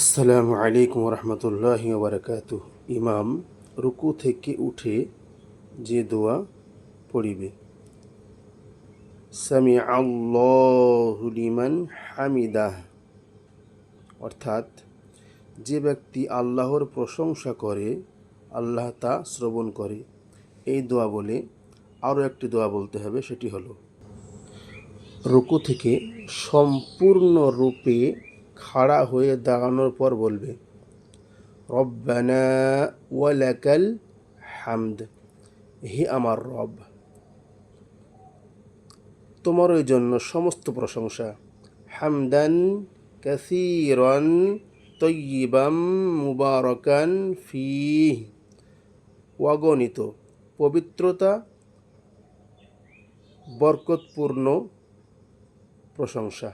আসসালামু আলাইকুম রহমতুল্লাহ বারকাত ইমাম রুকু থেকে উঠে যে দোয়া পড়িবে। সামি আল্লাহুলিমান হামিদাহ। অর্থাৎ যে ব্যক্তি আল্লাহর প্রশংসা করে, আল্লাহ তা শ্রবণ করে, এই দোয়া বলে আরও একটি দোয়া বলতে হবে, সেটি হলো, রুকু থেকে সম্পূর্ণ রূপে খাড়া হয়ে দাঁড়ানোর পর বলবে, রব্বানা ওয়ালাকাল হামদ, হে আমার রব, তোমার ওই জন্য সমস্ত প্রশংসা। হামদান কাসিরন তৈবাম মুবারকান ফি অগণিত পবিত্রতা, বরকতপূর্ণ প্রশংসা।